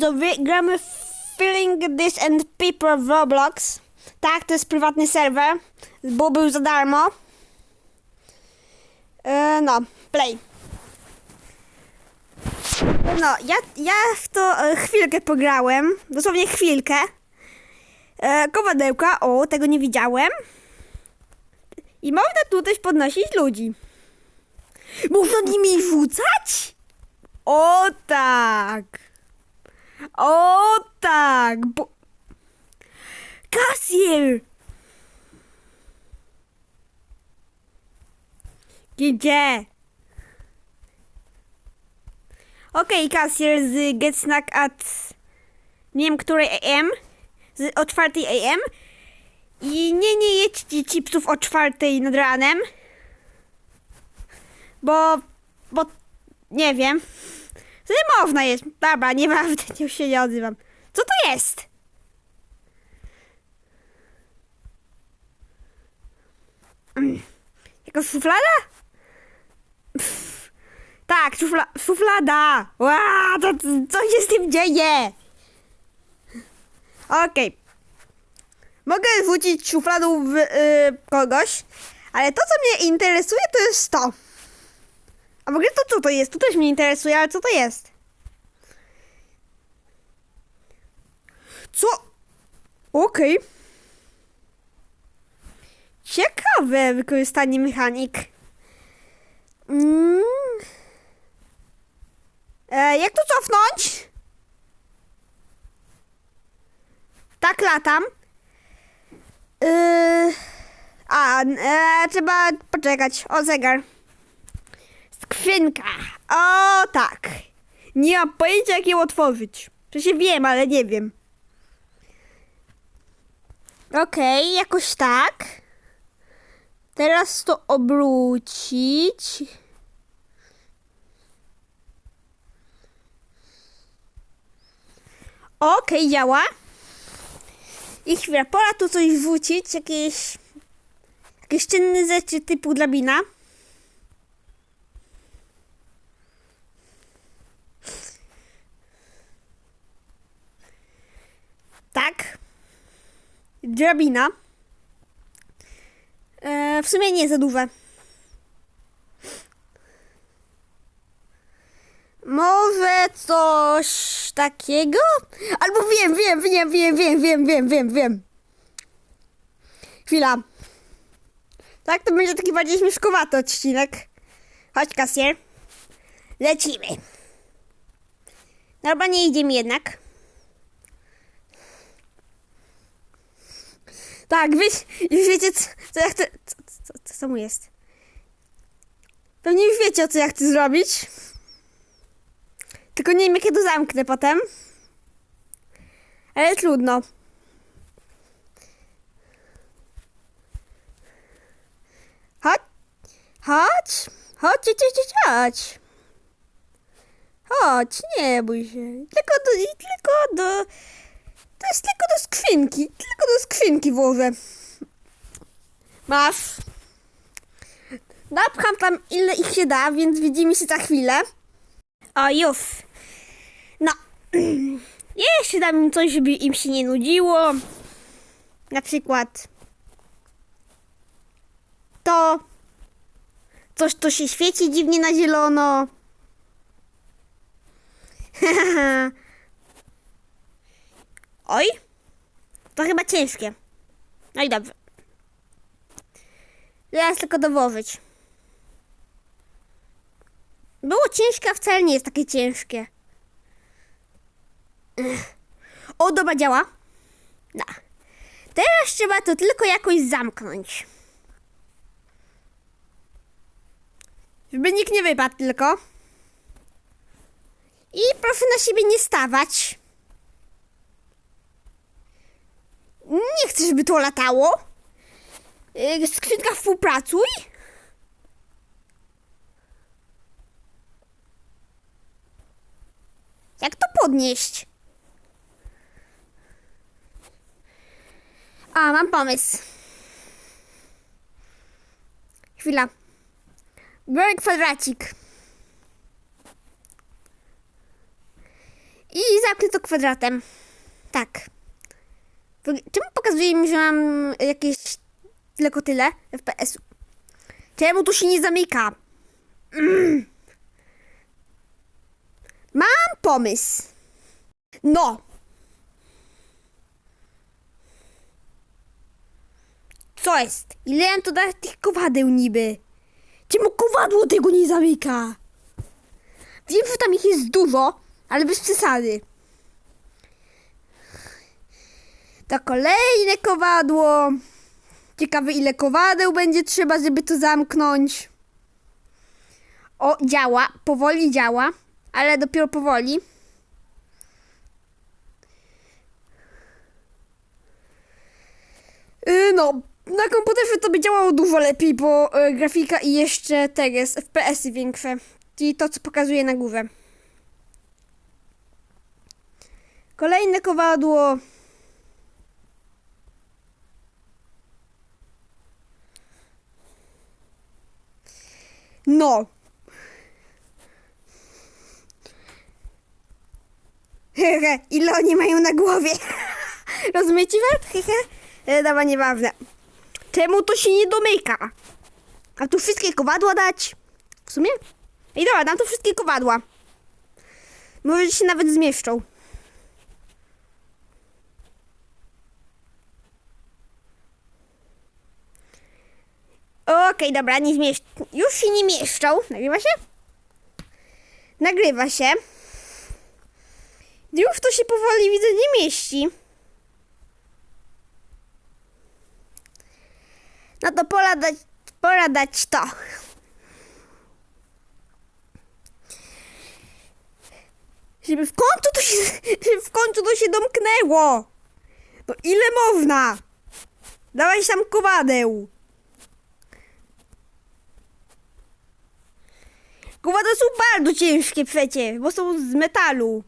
Widzowie, gramy w Filling This and Paper w Roblox. Tak, to jest prywatny serwer, bo był za darmo. E, no, play. No, ja, ja w to e, chwilkę pograłem, dosłownie chwilkę. E, kowadełka, o, tego nie widziałem. I można tu też podnosić ludzi. Można nimi rzucać? O tak! O tak! Bo... Gdzie? Okej, kasjer z Get Snack at nie wiem której AM z, o 4 AM i nie, nie jedźcie chipsów o 4 nad ranem bo, bo nie wiem to można jeść. Dobra, nieważne, już się nie odzywam. Co to jest? Mm, Jako szuflada? Tak, szufla, szuflada! Ła, to, co się z tym dzieje? Okej. Mogę rzucić szufladą w y, kogoś, ale to, co mnie interesuje, to jest to. A w ogóle to co to jest? To też mnie interesuje, ale co to jest? Co? Okej. Ciekawe wykorzystanie mechanik. Mm. E, jak to cofnąć? Tak latam. Yy, a, e, trzeba poczekać. O, zegar. Skrzynka. O, tak. Nie mam pojęcia, jak ją otworzyć. Przecież wiem, ale nie wiem. Okej, jakoś tak. Teraz to obrócić. Okej, działa. I chwila, pora tu coś wrzucić, jakieś, jakieś czynne rzeczy typu drabina. Tak. Drabina. E, w sumie nie za duże. Może coś takiego? Albo wiem, wiem, wiem, wiem, wiem, wiem, wiem, wiem, wiem. Chwila. Tak, to będzie taki bardziej śmieszkowaty odcinek. Chodź, kasjer. Lecimy. Dobra, nie idzie mi jednak. Tak, wy, już wiecie, co, co ja chcę. Co, co, co, co mu jest? Pewnie już wiecie, co ja chcę zrobić. Tylko nie wiem, jak ja to zamknę potem. Ale trudno. Chodź. Chodź. Chodź, chodź, chodź, chodź. Chodź, nie bój się. Tylko do, tylko do... To jest tylko do skrzynki. Tylko do skrzynki włożę. Masz. Napcham tam ile ich się da, więc widzimy się za chwilę. O, już. No. Jeszcze dam im coś, żeby im się nie nudziło. Na przykład to. Coś, co się świeci dziwnie na zielono. Oj, to chyba ciężkie. No i dobrze. Teraz tylko dołożyć. Było ciężkie, a wcale nie jest takie ciężkie. Ech. O, dobra, działa. No. Teraz trzeba to tylko jakoś zamknąć. Żeby nikt nie wypadł tylko. I proszę na siebie nie stawać. Nie chcę, żeby to latało. Yy, Skrzynka współpracuj. Jak to podnieść? A, mam pomysł. Chwila. Biorę kwadracik. I zamknę to kwadratem. Tak. Czemu pokazuje mi, że mam jakieś tylko tyle FPS-u? Czemu to się nie zamyka? Mm. Mam pomysł. No. Co jest? Ile ja tu dać tych kowadeł niby? Czemu kowadło tego nie zamyka? Wiem, że tam ich jest dużo, ale bez przesady. To kolejne kowadło. Ciekawe, ile kowadeł będzie trzeba, żeby to zamknąć. O, działa. Powoli działa, ale dopiero powoli. Yy, no, na komputerze to by działało dużo lepiej, bo y, grafika i jeszcze teraz FPS-y większe. Czyli to, co pokazuje na górze. Kolejne kowadło. No. Hehe, ile oni mają na głowie? Rozumiecie wam? Hehe. E, Dobra, nieważne. Czemu to się nie domyka? A tu wszystkie kowadła dać? W sumie? I dobra, dam tu wszystkie kowadła. Może się nawet zmieszczą. Okej, dobra, nie zmieszczą. Już się nie mieszczą. Nagrywa się? Nagrywa się. Już to się powoli widzę nie mieści. No to pora dać, pora dać to. Żeby w końcu to się, w końcu to się domknęło. No ile można? Dawaj tam kowadeł. Kowadła są bardzo ciężkie przecież, bo są z metalu.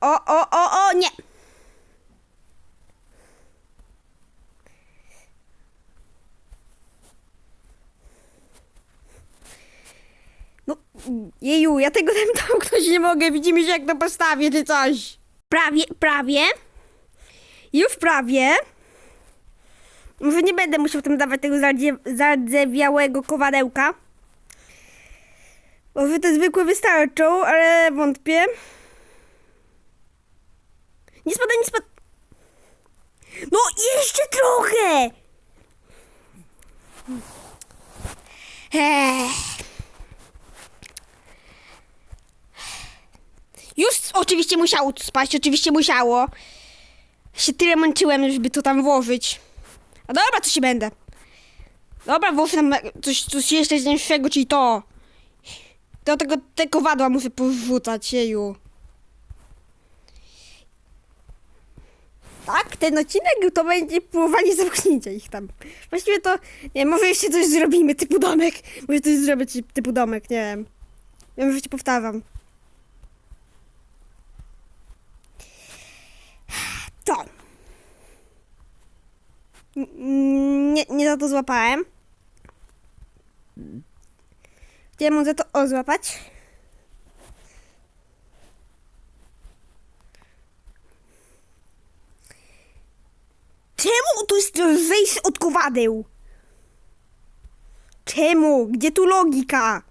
O, o, o, o, nie. No, jeju, ja tego tam domknąć nie mogę. Widzimy się, jak to postawię, czy coś. Prawie, prawie. Już prawie. Może nie będę musiał tam dawać tego zardzie- zardzewiałego kowadełka. Może te zwykłe wystarczą, ale wątpię. Nie spadaj, nie spadaj. No, jeszcze trochę! Już oczywiście musiało tu oczywiście musiało. Się tyle męczyłem, żeby to tam włożyć. A dobra, to się będę. Dobra, włożę tam coś, coś jeszcze cięższego, czyli to. Do tego te kowadła muszę porzucać, jeju. Tak, ten odcinek to będzie próbowanie zamknięcia ich tam. Właściwie to, nie może jeszcze coś zrobimy, typu domek. Może coś zrobić typu domek, nie wiem. Ja może ci powtarzam. To. Nie, nie za to złapałem. Chciałem za to o złapać. Czemu tu jest wejść od kowadeł? Czemu? Gdzie tu logika?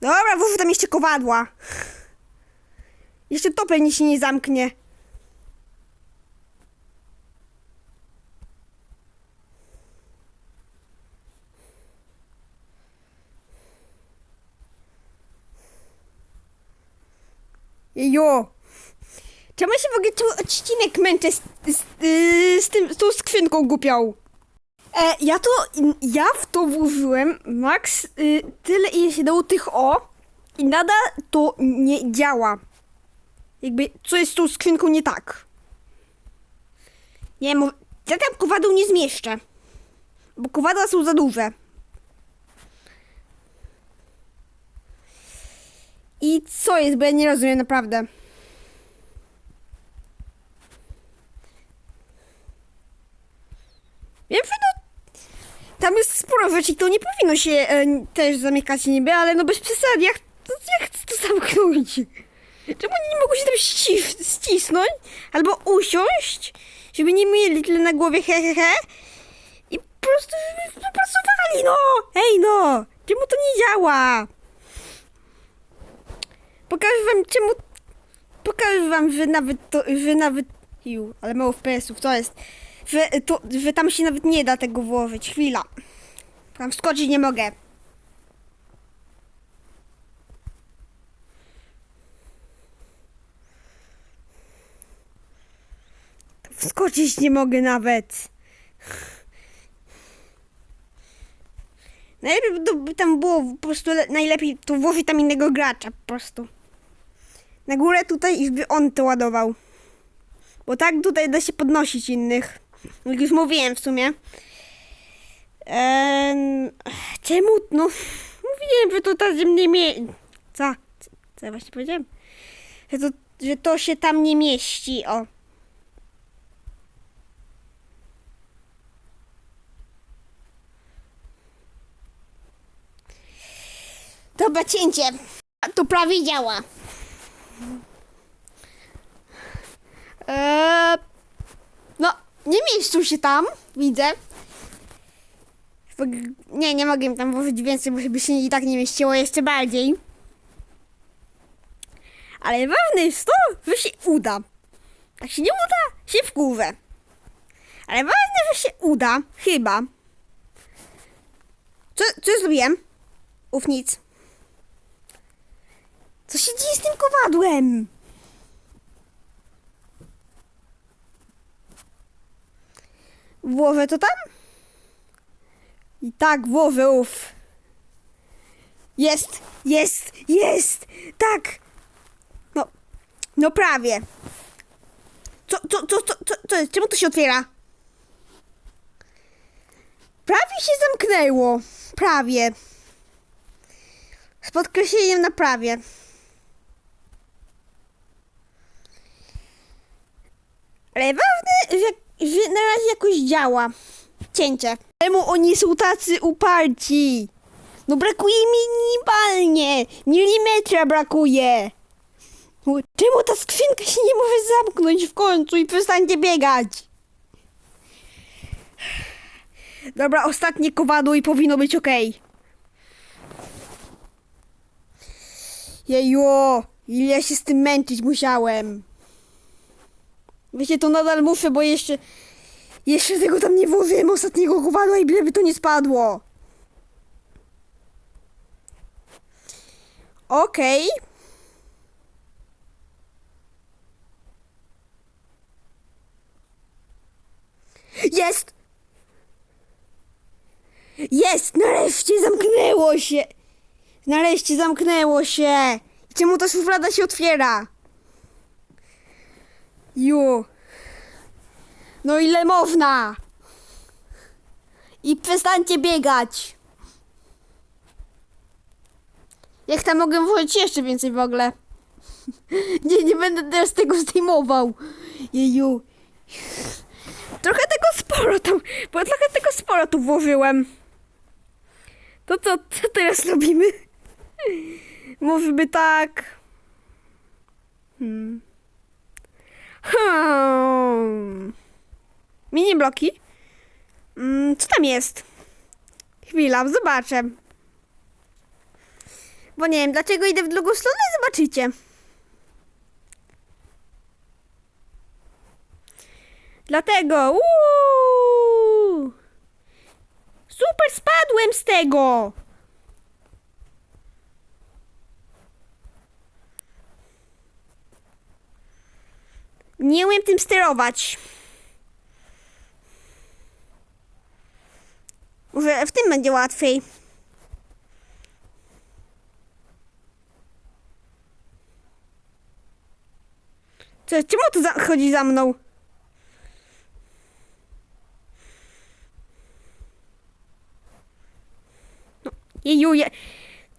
Dobra, włóż tam jeszcze kowadła. Jeszcze to pewnie się nie zamknie. Jo. Czemu się w ogóle tu odcinek męczę z, z, yy, z, tym, z tą skrzynką głupią? E, ja to, ja w to włożyłem max y, tyle ile się dało tych o i nadal to nie działa. Jakby, co jest z tą skrzynką nie tak? Nie ja tam kowadeł nie zmieszczę. Bo kowadła są za duże. I co jest, bo ja nie rozumiem naprawdę. Wiem, że no, tam jest sporo rzeczy, to nie powinno się e, też zamykać niby, ale no bez przesady, jak, to, jak chcę to zamknąć? Czemu nie mogą się tam ścif, ścisnąć? Albo usiąść, żeby nie mieli tyle na głowie, he, he, he. I po prostu żeby pracowali, no! Ej, no! Czemu to nie działa? Pokażę wam, czemu... Pokażę wam, że nawet to, że nawet... Ju, ale mało FPS-ów, to jest... Że, to, że tam się nawet nie da tego włożyć. Chwila. Tam wskoczyć nie mogę. Wskoczyć nie mogę nawet. Najlepiej by tam było po prostu le- najlepiej to włożyć tam innego gracza po prostu. Na górę tutaj i by on to ładował. Bo tak tutaj da się podnosić innych. Jak już mówiłem w sumie. Ehm, czemu? No, mówiłem, że to tam nie mie... Co? Co ja właśnie powiedziałem? Że to, że to się tam nie mieści, o. Dobra, cięcie. To prawie działa. Eee, no, nie mieścił się tam, widzę. Nie, nie mogę im tam włożyć więcej, bo by się i tak nie mieściło jeszcze bardziej. Ale ważne jest to, że się uda. Jak się nie uda, się wkurzę. Ale ważne, że się uda, chyba. Co, co zrobiłem? Uf, nic. Co się dzieje z tym kowadłem? Włożę to tam? I tak włożę, uf. Jest, jest, jest, tak. No, no prawie. Co, co, co, co, co, co jest? Czemu to się otwiera? Prawie się zamknęło. Prawie. Z podkreśleniem na prawie. Że na razie jakoś działa. Cięcie. Czemu oni są tacy uparci? No brakuje minimalnie. Milimetra brakuje. Czemu ta skrzynka się nie może zamknąć w końcu i przestańcie biegać? Dobra, ostatnie kowadło i powinno być ok. Jejo, ile ja się z tym męczyć musiałem. Wiecie, to nadal muszę, bo jeszcze... Jeszcze tego tam nie włożyłem ostatniego kowadła i by to nie spadło. Okej. Jest! Jest! Nareszcie zamknęło się! Nareszcie zamknęło się! Czemu ta szuflada się otwiera? Ju. No ile można? I przestańcie biegać. Jak tam mogę włożyć jeszcze więcej w ogóle? Nie, nie będę teraz tego zdejmował. Jeju. Trochę tego sporo tam, bo trochę tego sporo tu włożyłem. To co, co teraz robimy? Może by tak... Hmm. Hmm. Mini bloki. Mm, co tam jest? Chwila, zobaczę. Bo nie wiem, dlaczego idę w drugą stronę, zobaczycie. Dlatego, uuu, super spadłem z tego. Nie umiem tym sterować. Może w tym będzie łatwiej. Co, czemu to za chodzi za mną? No, jeju, ja...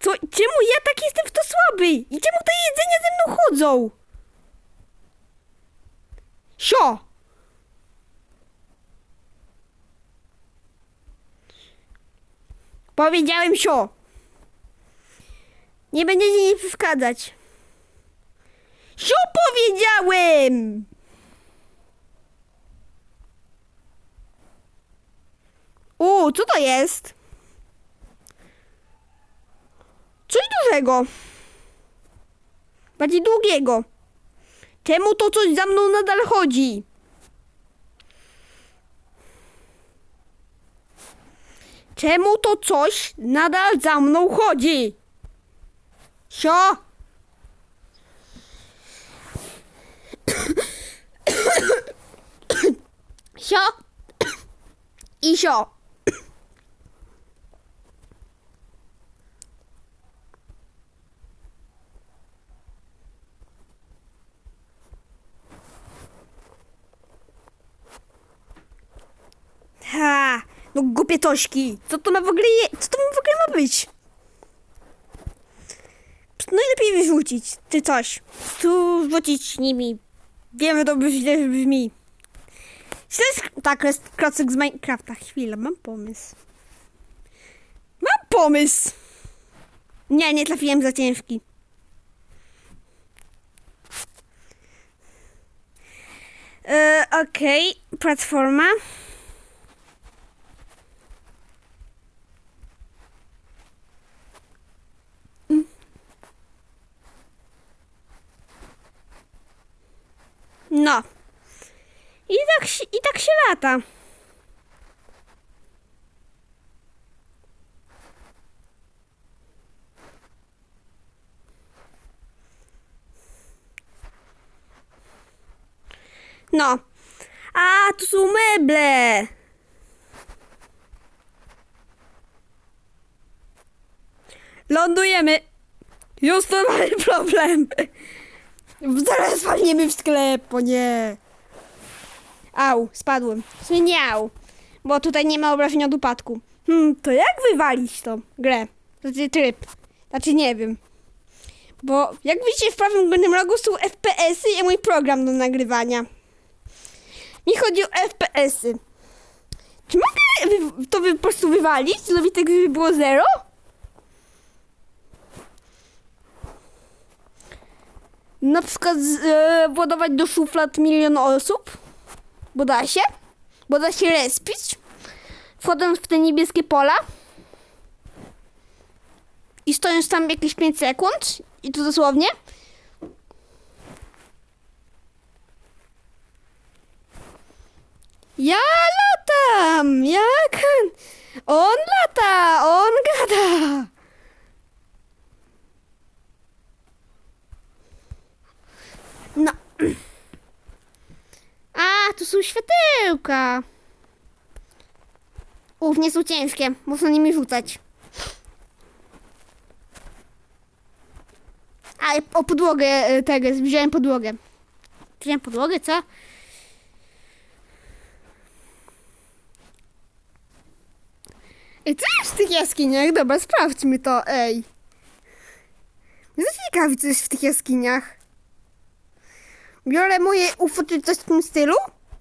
Co, czemu ja tak jestem w to słaby? I czemu te jedzenia ze mną chodzą? Sio! Powiedziałem sio. Nie będziecie mi przeszkadzać. Sio powiedziałem! U, co to jest? Coś dużego. Bardziej długiego. Czemu to coś za mną nadal chodzi? Czemu to coś nadal za mną chodzi? Sio! Sio! I! Ha! No głupie tośki! Co to ma w ogóle je... Co to w ogóle ma być? No i lepiej wyrzucić, czy coś. Tu rzucić nimi. Wiem, że to źle brzmi. Jest, tak, jest klocek z Minecrafta. Chwila, mam pomysł. Mam pomysł! Nie, nie trafiłem za ciężki. E, Okej, platforma. No. I tak, I tak się lata. No. A, tu są meble. Lądujemy. Już to mamy problem. Zaraz walniemy w sklep, o nie. Au, spadłem. W sumie nie au, bo tutaj nie ma obrażeń od upadku. Hmm, to jak wywalić tą grę? Znaczy tryb. Znaczy nie wiem. Bo jak widzicie w prawym górnym rogu są FPS-y i mój program do nagrywania. Mi chodzi o FPS-y. Czy mogę to wy, po prostu wywalić? Zrobić tak, żeby było zero? Na przykład e, władować do szuflad milion osób? Bo da się? Bo da się respić? Wchodząc w te niebieskie pola? I stojąc tam jakieś 5 sekund? I to dosłownie? Ja latam! Jak? On lata! On gada! No. A, tu są światełka. Uf, nie są ciężkie. Można nimi rzucać. A, o podłogę e, tego, wziąłem podłogę. Wziąłem podłogę, co? Ej, co jest w tych jaskiniach? Dobra, sprawdźmy to, ej. Jestem ciekawi, co jest w tych jaskiniach. Biorę moje UFO czy coś w tym stylu?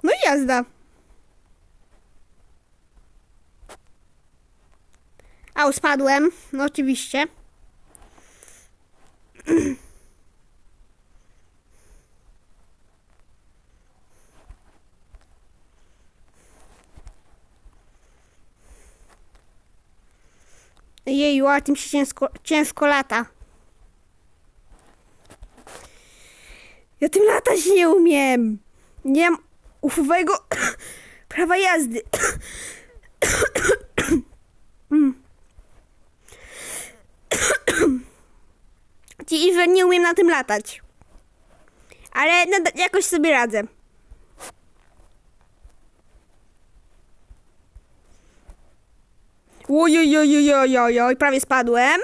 No i jazda. Au, spadłem. No oczywiście. Jeju, a tym się ciężko, ciężko lata. Ja tym latać nie umiem. Nie mam ufowego prawa jazdy. Ci, że nie umiem na tym latać. Ale jakoś sobie radzę. Ojojojojojoj, prawie spadłem.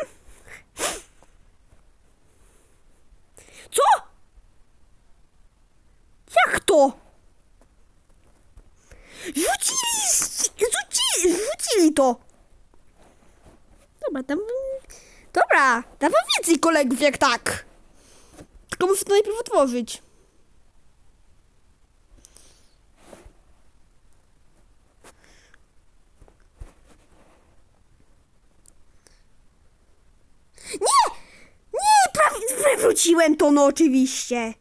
Co? Jak to? Rzucili, rzucili, rzucili to. Dobra, tam... Dobra, dawaj więcej kolegów jak tak. Tylko muszę to najpierw otworzyć. Nie! Nie! Prawie wywróciłem to, no oczywiście.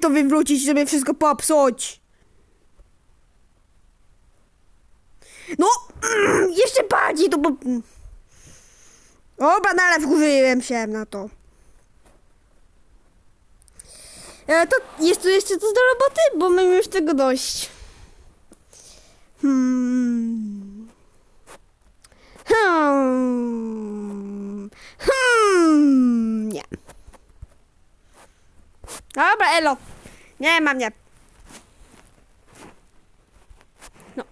To wywrócić, żeby wszystko popsuć. No, jeszcze bardziej to... po- Oba, no ale wkurzyłem się na to. E, to jest tu jeszcze coś do roboty, bo mam już tego dość. Hmm. Hmm. Hmm. Nie. Dobra, elo. Nie mam, nie. No.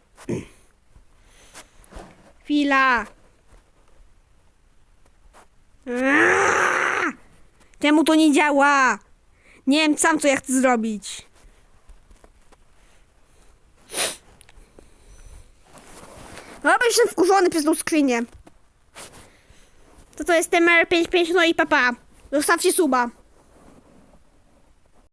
Chwila. Aaaa! Czemu to nie działa? Nie wiem sam, co ja chcę zrobić. Dobra, jestem wkurzony przez tą skrzynię. To to jest TMR 55, no i papa. Zostawcie suba.